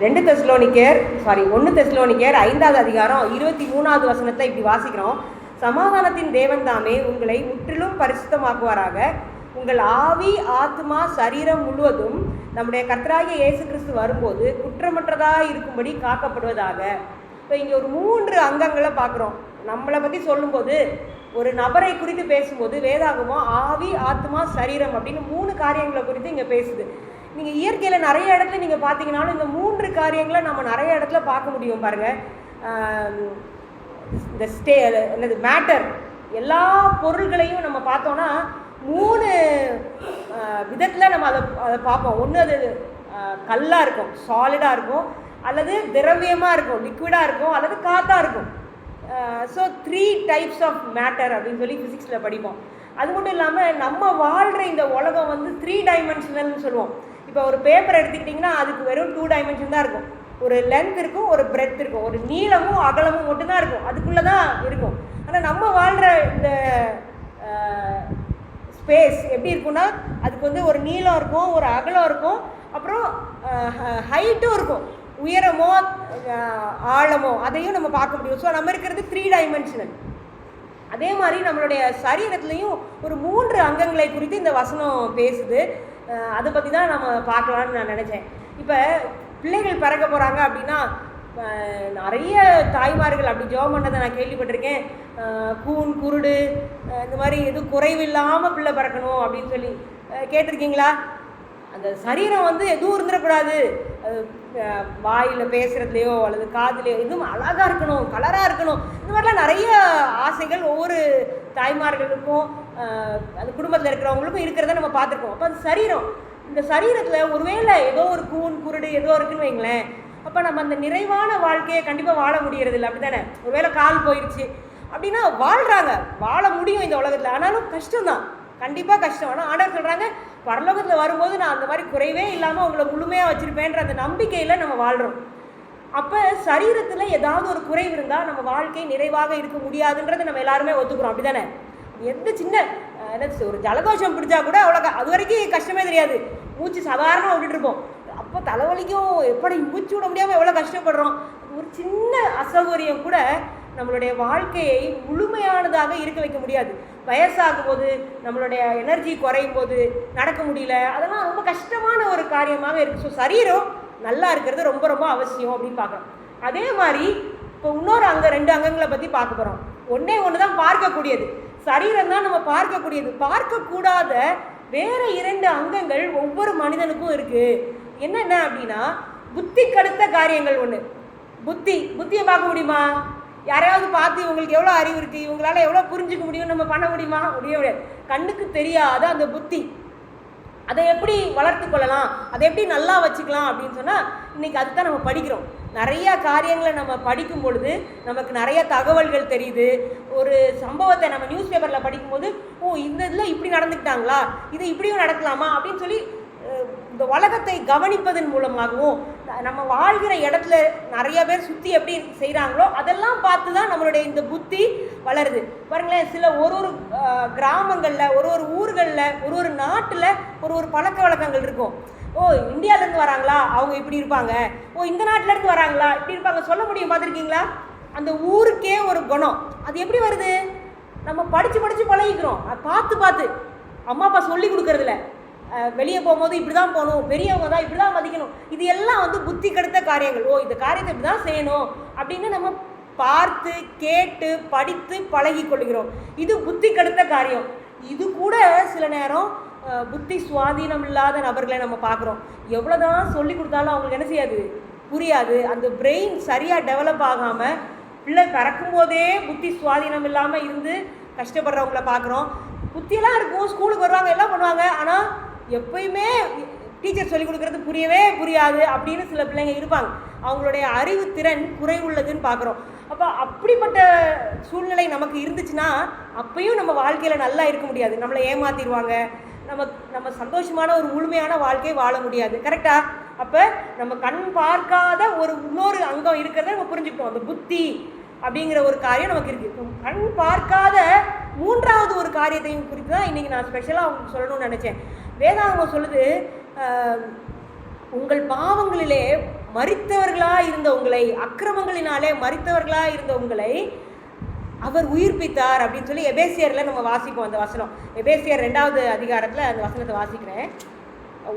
ரெண்டு தெஸ்லோனிக்கேர் சாரி ஒன்று தெஸ்லோனிக்கேர் ஐந்தாவது அதிகாரம் இருபத்தி மூணாவது வசனத்தை இப்படி வாசிக்கிறோம். சமாதானத்தின் தேவன் தாமே உங்களை முற்றிலும் பரிசுத்தமாக்குவாராக. உங்கள் ஆவி ஆத்மா சரீரம் முழுவதும் நம்முடைய கர்த்தராகிய இயேசு கிறிஸ்து வரும்போது குற்றமற்றதாக இருக்கும்படி காக்கப்படுவதாக. இப்போ இங்கே ஒரு மூன்று அங்கங்களை பார்க்குறோம். நம்மளை பற்றி சொல்லும்போது ஒரு நபரை குறித்து பேசும்போது வேதாகமோ ஆவி ஆத்மா சரீரம் அப்படின்னு மூணு காரியங்களை குறித்து இங்கே பேசுது. நீங்கள் இயற்கையில் நிறைய இடத்துல நீங்கள் பார்த்தீங்கனாலும் இந்த மூன்று காரியங்களை நம்ம நிறைய இடத்துல பார்க்க முடியும் பாருங்கள் இந்த ஸ்டே என்னது மேட்டர் எல்லா பொருள்களையும் நம்ம பார்த்தோன்னா மூணு விதத்தில் நம்ம அதை அதை பார்ப்போம். ஒன்று அது கல்லாக இருக்கும் சாலிடாக இருக்கும். அல்லது திரவியமாக இருக்கும் லிக்விடாக இருக்கும் அல்லது காற்றாக இருக்கும். So three types of matter அப்படின்னு சொல்லி ஃபிசிக்ஸில் படிப்போம். அது மட்டும் இல்லாமல் நம்ம வாழ்கிற இந்த உலகம் வந்து த்ரீ டைமென்ஷனல்னு சொல்லுவோம். இப்போ ஒரு பேப்பர் எடுத்துக்கிட்டிங்கன்னா அதுக்கு வெறும் டூ டைமென்ஷன் தான் இருக்கும். ஒரு லென்த் இருக்கும் ஒரு பிரெத் இருக்கும். ஒரு நீளமும் அகலமும் மட்டும்தான் இருக்கும். அதுக்குள்ளே தான் இருக்கும். ஆனால் நம்ம வாழ்கிற இந்த ஸ்பேஸ் எப்படி இருக்கும்னா அதுக்கு வந்து ஒரு நீளம் இருக்கும் ஒரு அகலம் இருக்கும். அப்புறம் ஹைட்டும் இருக்கும். உயரமோ ஆழமோ அதையும் நம்ம பார்க்க முடியும். ஸோ நம்ம இருக்கிறது த்ரீ டைமென்ஷனல் அதே மாதிரி நம்மளுடைய சரீரத்துலேயும் ஒரு மூன்று அங்கங்களை குறித்து இந்த வசனம் பேசுது. அதை பற்றி தான் நம்ம பார்க்கலான்னு நான் நினச்சேன். இப்போ பிள்ளைகள் பிறக்க போகிறாங்க அப்படின்னா நிறைய தாய்மார்கள் அப்படி ஜோம் பண்ணதை நான் கேள்விப்பட்டிருக்கேன். கூன் குருடு இந்த மாதிரி எதுவும் குறைவில்லாமல் பிள்ளை பிறக்கணும் அப்படின்னு சொல்லி. கேட்டிருக்கீங்களா? அந்த சரீரம் வந்து எதுவும் இருந்துடக்கூடாது. வாயில் பேசுகிறதுலையோ அல்லது காதுலையோ எதுவும் அழகாக இருக்கணும் கலராக இருக்கணும். இந்த மாதிரிலாம் நிறைய ஆசைகள் ஒவ்வொரு தாய்மார்களுக்கும் அந்த குடும்பத்தில் இருக்கிறவங்களுக்கும் இருக்கிறத நம்ம பார்த்துருக்கோம். அப்போ அந்த சரீரம் இந்த சரீரத்தில் ஒருவேளை ஏதோ ஒரு கூன் குருடு ஏதோ இருக்குன்னு வைங்களேன். அப்போ நம்ம அந்த நிறைவான வாழ்க்கையை கண்டிப்பாக வாழ முடியறது இல்லை அப்படி தானே ஒருவேளை கால் போயிடுச்சு அப்படின்னா வாழ்கிறாங்க வாழ முடியும் இந்த உலகத்தில். ஆனாலும் கஷ்டம்தான். கண்டிப்பாக கஷ்டம். ஆனால் ஆண்டவர் சொல்கிறாங்க பரலோகத்தில் வரும்போது நான் அந்த மாதிரி குறைவே இல்லாமல் உங்களை முழுமையாக வச்சுருப்பேன்ற அந்த நம்பிக்கையில் நம்ம வாழ்கிறோம் அப்போ சரீரத்தில் ஏதாவது ஒரு குறைவு இருந்தால் நம்ம வாழ்க்கை நிறைவாக இருக்க முடியாதுன்றதை நம்ம எல்லாருமே ஒத்துக்கிறோம். அப்படி தானே எந்த சின்ன என்ன ஒரு ஜலதோஷம் பிடிச்சா கூட அவ்வளோ அது வரைக்கும் கஷ்டமே தெரியாது. மூச்சு சாதாரணமாக விட்டுட்டு இருப்போம். அப்போ தலைவலிக்கும் எப்படி மூச்சு விட முடியாமல் எவ்வளோ கஷ்டப்படுறோம்? ஒரு சின்ன அசௌகரியம் கூட நம்மளுடைய வாழ்க்கையை முழுமையானதாக இருக்க வைக்க முடியாது. வயசாகும் போது நம்மளுடைய எனர்ஜி குறையும் போது நடக்க முடியல அதெல்லாம் ரொம்ப கஷ்டமான ஒரு காரியமாக இருக்குது ஸோ சரீரம் நல்லா இருக்கிறது ரொம்ப ரொம்ப அவசியம் அப்படின்னு பார்க்குறோம். அதே மாதிரி இப்போ இன்னொரு அங்க ரெண்டு அங்கங்களை பற்றி பார்க்க போகிறோம் ஒன்றே ஒன்று தான் பார்க்கக்கூடியது. சரீரம் தான் நம்ம பார்க்கக்கூடியது. பார்க்கக்கூடாத வேற இரண்டு அங்கங்கள் ஒவ்வொரு மனிதனுக்கும் இருக்குது என்னென்ன அப்படின்னா புத்தி கடுத்த காரியங்கள் ஒன்று புத்தி புத்தியை பார்க்க முடியுமா? யாரையாவது பார்த்து இவங்களுக்கு எவ்வளோ அறிவு இருக்குது இவங்களால எவ்வளோ புரிஞ்சுக்க முடியும் நம்ம பண்ண முடியுமா? முடிய முடியாது. கண்ணுக்கு தெரியாத அந்த புத்தி. அதை எப்படி வளர்த்து கொள்ளலாம்? அதை எப்படி நல்லா வச்சுக்கலாம் அப்படின்னு சொன்னால் இன்றைக்கி அதுதான் நம்ம படிக்கிறோம். நிறைய காரியங்களை நம்ம படிக்கும் பொழுது நமக்கு நிறைய தகவல்கள் தெரியுது. ஒரு சம்பவத்தை நம்ம நியூஸ் பேப்பரில் படிக்கும்போது ஓ இந்த இதில் இப்படி நடந்துக்கிட்டாங்களா? இது இப்படியும் நடக்கலாமா? அப்படின்னு சொல்லி இந்த உலகத்தை கவனிப்பதன் மூலமாகவும் நம்ம வாழ்கிற இடத்துல நிறைய பேர் சுற்றி எப்படி செய்கிறாங்களோ அதெல்லாம் பார்த்து தான் நம்மளுடைய இந்த புத்தி வளருது. பாருங்களேன் சில ஒரு ஒரு கிராமங்களில் ஒரு ஒரு ஊர்களில் ஒரு ஒரு நாட்டில் ஒரு ஒரு பழக்க வழக்கங்கள் இருக்கும். ஓ இந்தியாவிலேருந்து வராங்களா? அவங்க இப்படி இருப்பாங்க. ஓ இந்த நாட்டிலேருந்து வராங்களா? இப்படி இருப்பாங்க. சொல்ல முடியும்? பார்த்துருக்கீங்களா அந்த ஊருக்கே ஒரு குணம். அது எப்படி வருது? நம்ம படித்து படித்து பழகிக்கிறோம். அது பார்த்து பார்த்து. அம்மா அப்பா சொல்லி கொடுக்குறதில்ல. வெளியே போகும்போது இப்படி தான் போகணும். பெரியவங்க தான் இப்படி தான் மதிக்கணும். இது எல்லாம் வந்து புத்தி கெடுத்த காரியங்கள். ஓ இந்த காரியத்தை இப்படி தான் செய்யணும் அப்படின்னு நம்ம பார்த்து கேட்டு படித்து பழகி கொள்கிறோம் இது புத்தி கெடுத்த காரியம். இது கூட சில நேரம் புத்தி சுவாதீனம் இல்லாத நபர்களை நம்ம பார்க்குறோம். எவ்வளோதான் சொல்லி கொடுத்தாலும் அவங்களுக்கு என்ன செய்யாது? புரியாது. அந்த பிரெயின் சரியாக டெவலப் ஆகாமல் பிள்ளை பறக்கும் போதே புத்தி சுவாதீனம் இல்லாமல் இருந்து கஷ்டப்படுறவங்கள பார்க்குறோம். புத்தியெல்லாம் இருக்கும். ஸ்கூலுக்கு வருவாங்க எல்லாம் பண்ணுவாங்க. ஆனால் எப்பயுமே டீச்சர் சொல்லிக் கொடுக்குறது புரியவே புரியாது அப்படின்னு சில பிள்ளைங்க இருப்பாங்க. அவங்களுடைய அறிவு திறன் குறைவுள்ளதுன்னு பார்க்குறோம். அப்போ அப்படிப்பட்ட சூழ்நிலை நமக்கு இருந்துச்சுன்னா அப்பயும் நம்ம வாழ்க்கையில் நல்லா இருக்க முடியாது. நம்மளை ஏமாத்திடுவாங்க. நம்ம நம்ம சந்தோஷமான ஒரு முழுமையான வாழ்க்கையை வாழ முடியாது. கரெக்டா அப்போ நம்ம கண் பார்க்காத ஒரு இன்னொரு அங்கம் இருக்கிறத நம்ம புரிஞ்சுப்போம் அந்த புத்தி அப்படிங்கிற ஒரு காரியம் நமக்கு இருக்குது கண் பார்க்காத மூன்றாவது ஒரு காரியத்தையும் குறித்து தான் இன்றைக்கி நான் ஸ்பெஷலாக அவங்களுக்கு சொல்லணும்னு நினச்சேன். வேதாங்கம் சொல்லுது உங்கள் பாவங்களிலே மறித்தவர்களாக இருந்த உங்களை அக்கிரமங்களினாலே மறித்தவர்களாக இருந்த உங்களை அவர் உயிர்ப்பித்தார் அப்படின்னு சொல்லி எபேசியரில் நம்ம வாசிப்போம் அந்த வசனம். எபேசியர் ரெண்டாவது அதிகாரத்தில் அந்த வசனத்தை வாசிக்கிறேன்.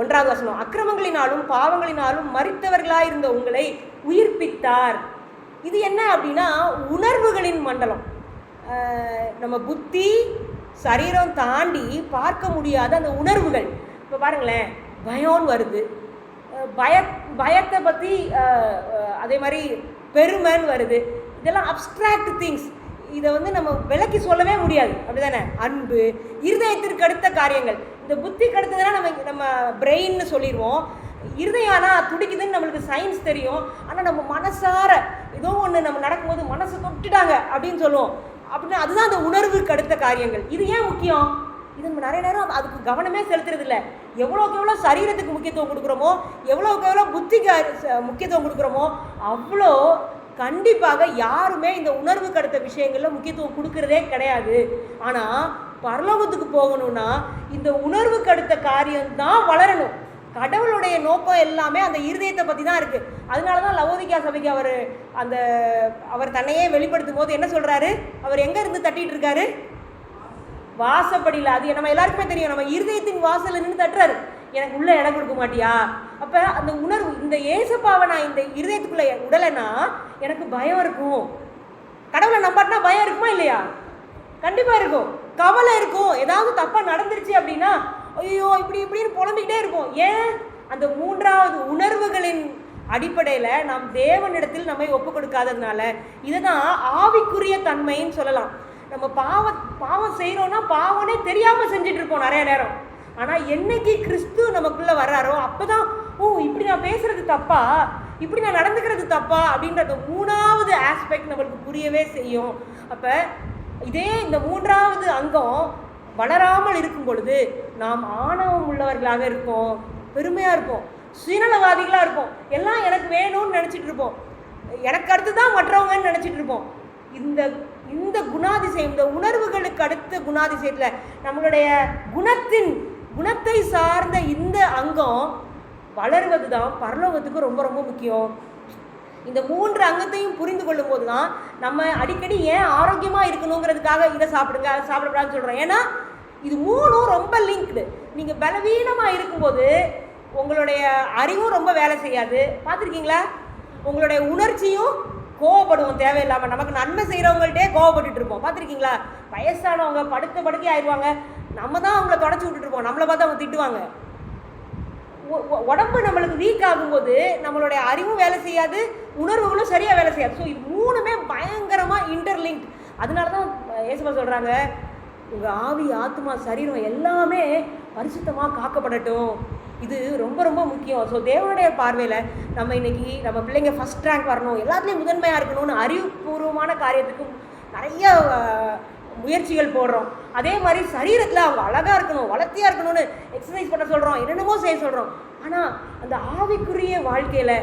ஒன்றாவது வசனம் அக்கிரமங்களினாலும் பாவங்களினாலும் மறித்தவர்களாக இருந்த உங்களை உயிர்ப்பித்தார் இது என்ன அப்படின்னா உணர்வுகளின் மண்டலம். நம்ம புத்தி சரீரம் தாண்டி பார்க்க முடியாத அந்த உணர்வுகள். இப்போ பாருங்களேன் பயம்னு வருது. பய பயத்தை பற்றி அதே மாதிரி பெருமைன்னு வருது. இதெல்லாம் அப்ஸ்ட்ராக்ட் திங்ஸ் இதை வந்து நம்ம விளக்கி சொல்லவே முடியாது. அப்படிதானே? அன்பு இருதயத்திற்கு அடுத்த காரியங்கள். இந்த புத்திக்கு அடுத்ததுனா நம்ம நம்ம பிரெயின்னு சொல்லிடுவோம் இருதயம் ஆனால் துடிக்குதுன்னு நம்மளுக்கு சயின்ஸ் தெரியும். ஆனால் நம்ம மனசார ஏதோ ஒன்று நம்ம நடக்கும்போது மனசை தொட்டுட்டாங்க அப்படின்னு சொல்லுவோம். அப்படின்னா அதுதான் அந்த உணர்வுக்கு அடுத்த காரியங்கள். இது ஏன் முக்கியம்? இது நம்ம நிறைய நேரம் அதுக்கு கவனமே செலுத்துறது இல்லை எவ்வளோக்கு எவ்வளோ சரீரத்துக்கு முக்கியத்துவம் கொடுக்குறோமோ எவ்வளோக்கு எவ்வளோ புத்திக்கு ச- முக்கியத்துவம் கொடுக்குறோமோ அவ்வளோ கண்டிப்பாக யாருமே இந்த உணர்வு கடத்த விஷயங்களில் முக்கியத்துவம் கொடுக்கறதே கிடையாது. ஆனால் பரலோகத்துக்கு போகணும்னா இந்த உணர்வு அடுத்த காரியம்தான் வளரணும். கடவுளுடைய நோக்கம் எல்லாமே அந்த இருதயத்தை பற்றி தான் இருக்குது அதனால தான் லவோதிகா சபைக்கு அவர் அந்த அவர் தன்னையே வெளிப்படுத்தும் போது என்ன சொல்கிறாரு அவர் எங்கே இருந்து தட்டிகிட்டு இருக்காரு? வாசப்படியில் அது நம்ம எல்லாருக்குமே தெரியும். நம்ம இருதயத்தின் வாசலில் நின்று தட்டுறாரு. எனக்கு உள்ள இடம் கொடுக்க மாட்டியா? அப்போ அந்த உணர்வு இந்த ஏசப்பாவை நான் இந்த இருதயத்துக்குள்ள உடலைன்னா எனக்கு பயம் இருக்கும். கடவுளை நம்பாட்டினா பயம் இருக்குமா இல்லையா? கண்டிப்பாக இருக்கும். கவலை இருக்கும். ஏதாவது தப்பாக நடந்துருச்சு அப்படின்னா ஐயோ இப்படி இப்படின்னு புலம்பிக்கிட்டே இருக்கும் ஏன்? அந்த மூன்றாவது உணர்வுகளின் அடிப்படையில் நாம் தேவனிடத்தில் நம்மை ஒப்பு கொடுக்காததுனால. இதுதான் ஆவிக்குரிய தன்மைன்னு சொல்லலாம். நம்ம பாவ பாவம் செய்கிறோன்னா பாவனே தெரியாமல் செஞ்சுட்டு இருப்போம் நிறைய நேரம். ஆனால் என்னைக்கு கிறிஸ்து நமக்குள்ளே வர்றாரோ அப்போ தான் ஓ இப்படி நான் பேசுறது தப்பா? இப்படி நான் நடந்துக்கிறது தப்பா? அப்படின்றது மூணாவது ஆஸ்பெக்ட் நம்மளுக்கு புரியவே செய்யும். அப்போ இதே இந்த மூன்றாவது அங்கம் வளராமல் இருக்கும் பொழுது நாம் ஆணவம் உள்ளவர்களாக இருப்போம் பெருமையாக இருப்போம் சுயநலவாதிகளாக இருப்போம். எல்லாம் எனக்கு வேணும்னு நினச்சிட்டு இருப்போம். எனக்கு அடுத்து தான் மற்றவங்கன்னு நினச்சிட்டு இருப்போம். இந்த இந்த குணாதிசயம் இந்த உணர்வுகளுக்கு அடுத்த குணாதிசயத்தில் நம்மளுடைய குணத்தின் குணத்தை சார்ந்த இந்த அங்கம் வளருவது தான் பரலோகத்துக்கு ரொம்ப ரொம்ப முக்கியம். இந்த மூன்று அங்கத்தையும் புரிந்து கொள்ளும் போது தான் நம்ம அடிக்கடி ஏன் ஆரோக்கியமாக இருக்கணுங்கிறதுக்காக இதை சாப்பிடுங்க அதை சாப்பிடக்கூடாதுன்னு சொல்கிறோம் ஏன்னா இது மூணும் ரொம்ப லிங்க்டு நீங்கள் பலவீனமாக இருக்கும்போது உங்களுடைய அறிவும் ரொம்ப வேலை செய்யாது. பார்த்துருக்கீங்களா? உங்களுடைய உணர்ச்சியும் கோவப்படுவோம் தேவையில்லாமல் நமக்கு நன்மை செய்கிறவங்கள்ட்டே கோவப்பட்டுட்டு இருப்போம். பார்த்துருக்கீங்களா? வயசானவங்க படுத்த படுக்கை ஆயிடுவாங்க. நம்ம தான் அவங்கள தொடச்சி விட்டுட்டு இருப்போம். நம்மளை பார்த்து அவங்க திட்டுவாங்க. உடம்பு நம்மளுக்கு வீக் ஆகும்போது நம்மளுடைய அறிவும் வேலை செய்யாது உணர்வுகளும் சரியாக வேலை செய்யாது. ஸோ இது மூணுமே பயங்கரமாக இன்டர்லிங்க் அதனால தான் ஏசுபா சொல்கிறாங்க உங்கள் ஆவி ஆத்மா சரீரம் எல்லாமே பரிசுத்தமாக காக்கப்படட்டும். இது ரொம்ப ரொம்ப முக்கியம். ஸோ தேவனுடைய பார்வையில் நம்ம இன்னைக்கு நம்ம பிள்ளைங்க ஃபஸ்ட் ரேங்க் வரணும் எல்லாத்துலேயும் முதன்மையாக இருக்கணும்னு அறிவுபூர்வமான காரியத்துக்கு நிறைய முயற்சிகள் போடுறோம். அதே மாதிரி சரீரத்தில் அவங்க அழகாக இருக்கணும் வளர்த்தியாக இருக்கணும்னு எக்ஸசைஸ் பண்ண சொல்கிறோம் என்னென்னமோ செய்ய சொல்கிறோம் ஆனால் அந்த ஆவிக்குரிய வாழ்க்கையில்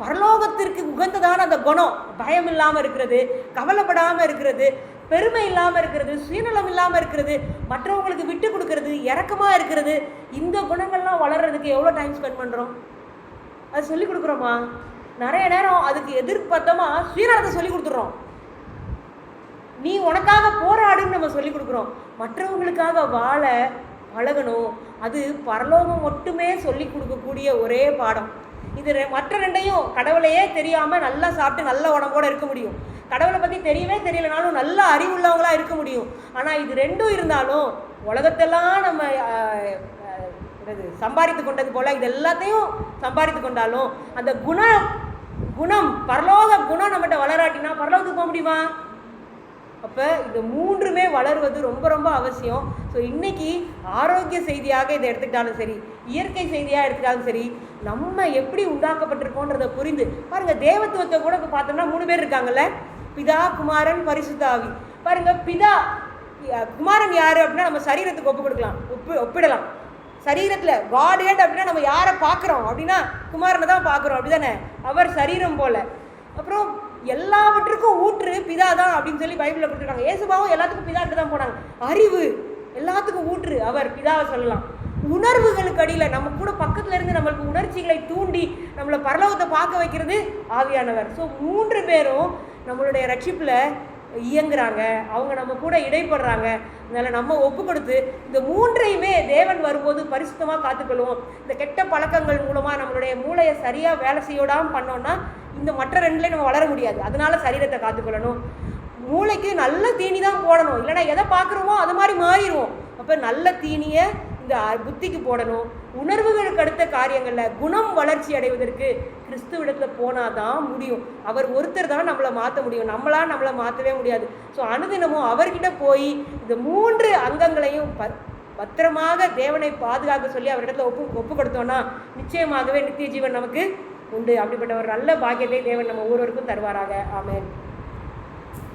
பரலோகத்திற்கு உகந்ததான அந்த குணம் பயம் இல்லாமல் இருக்கிறது கவலைப்படாமல் இருக்கிறது பெருமை இல்லாமல் இருக்கிறது சுயநலம் இல்லாமல் இருக்கிறது மற்றவங்களுக்கு விட்டு கொடுக்கறது இறக்கமாக இருக்கிறது இந்த குணங்கள்லாம் வளர்கிறதுக்கு எவ்வளோ டைம் ஸ்பெண்ட் பண்ணுறோம் அது சொல்லி கொடுக்குறோமா? நிறைய நேரம் அதுக்கு எதிர்பத்தமாக சுயநலத்தை சொல்லி கொடுத்துட்றோம். நீ உனக்காக போராடுன்னு நம்ம சொல்லி கொடுக்குறோம். மற்றவங்களுக்காக வாழ பழகணும். அது பரலோகம் மட்டுமே சொல்லி கொடுக்கக்கூடிய ஒரே பாடம். இது ரெ- மற்ற ரெண்டையும் கடவுளையே தெரியாமல் நல்லா சாப்பிட்டு நல்ல உடம்போடு இருக்க முடியும். கடவுளை பற்றி தெரியவே தெரியலனாலும் நல்ல அறிவுள்ளவங்களாக இருக்க முடியும். ஆனால் இது ரெண்டும் இருந்தாலும் உலகத்தெல்லாம் நம்ம என்னது சம்பாதித்து கொண்டது போல் இது எல்லாத்தையும் சம்பாதித்து கொண்டாலும் அந்த குண குணம் பரலோக குணம் நம்மகிட்ட வளராட்டினா பரலோகத்துக்கு போக முடியுமா? அப்போ இந்த மூன்றுமே வளருவது ரொம்ப ரொம்ப அவசியம். ஸோ இன்றைக்கி ஆரோக்கிய செய்தியாக இதை எடுத்துக்கிட்டாலும் சரி இயற்கை செய்தியாக எடுத்துக்கிட்டாலும் சரி நம்ம எப்படி உண்டாக்கப்பட்டிருக்கோன்றதை புரிந்து பாருங்க தேவத்துவத்தை கூட இப்போ பார்த்தோம்னா மூணு பேர் இருக்காங்கல்ல? பிதா குமாரன் பரிசுத்தாவி. பாருங்கள் பாருங்க பிதா குமாரன் யார் அப்படின்னா நம்ம சரீரத்துக்கு ஒப்பு கொடுக்கலாம். ஒப்பு ஒப்பிடலாம். சரீரத்தில் காட் ஹெட் அப்படின்னா நம்ம யாரை பார்க்குறோம்? அப்படின்னா குமாரனை தான் பார்க்குறோம். அப்படி தானே அவர் சரீரம் போல். அப்புறம் எல்லாவற்றுக்கும் ஊற்று பிதா தான் அப்படின்னு சொல்லி பைபிளில் கொடுத்துருக்காங்க. ஏசுபாவும் எல்லாத்துக்கும் பிதாட்டு தான் போனாங்க. அறிவு எல்லாத்துக்கும் ஊற்று அவர் பிதாவை சொல்லலாம். உணர்வுகளுக்கு அடியில் நம்ம கூட பக்கத்துல இருந்து நம்மளுக்கு உணர்ச்சிகளை தூண்டி நம்மளை பரலோகத்தை பார்க்க வைக்கிறது ஆவியானவர். ஸோ மூன்று பேரும் நம்மளுடைய ரட்சிப்பில் இயங்குறாங்க. அவங்க நம்ம கூட இடைப்படுறாங்க. அதனால் நம்ம ஒப்பு கொடுத்து இந்த மூன்றையுமே தேவன் வரும்போது பரிசுத்தமாக காத்துக்கொள்வோம். இந்த கெட்ட பழக்கங்கள் மூலமாக நம்மளுடைய மூளையை சரியாக வேலை செய்யோடாமல் பண்ணோன்னா இந்த மற்ற ரெண்டுலேயும் நம்ம வளர முடியாது. அதனால சரீரத்தை காத்துக்கொள்ளணும். மூளைக்கு நல்ல தீனி தான் போடணும். இல்லைன்னா எதை பார்க்குறோமோ அது மாதிரி மாறிடுவோம். அப்போ நல்ல தீனியை இந்த புத்திக்கு போடணும். உணர்வுகளுக்கு அடுத்த காரியங்களில் குணம் வளர்ச்சி அடைவதற்கு கிறிஸ்துவிடத்தில் போனால் தான் முடியும். அவர் ஒருத்தர் தான் நம்மளை மாற்ற முடியும். நம்மளா நம்மளை மாற்றவே முடியாது. ஸோ அனுதினமும் அவர்கிட்ட போய் இந்த மூன்று அங்கங்களையும் ப பத்திரமாக தேவனை பாதுகாக்க சொல்லி அவரிடத்துல ஒப்பு ஒப்பு கொடுத்தோன்னா நிச்சயமாகவே நித்திய ஜீவன் நமக்கு உண்டு. அப்படிப்பட்ட ஒரு நல்ல பாக்கியத்தை தேவன் நம்ம ஒவ்வொருவருக்கும் தருவாராக. ஆமேன்.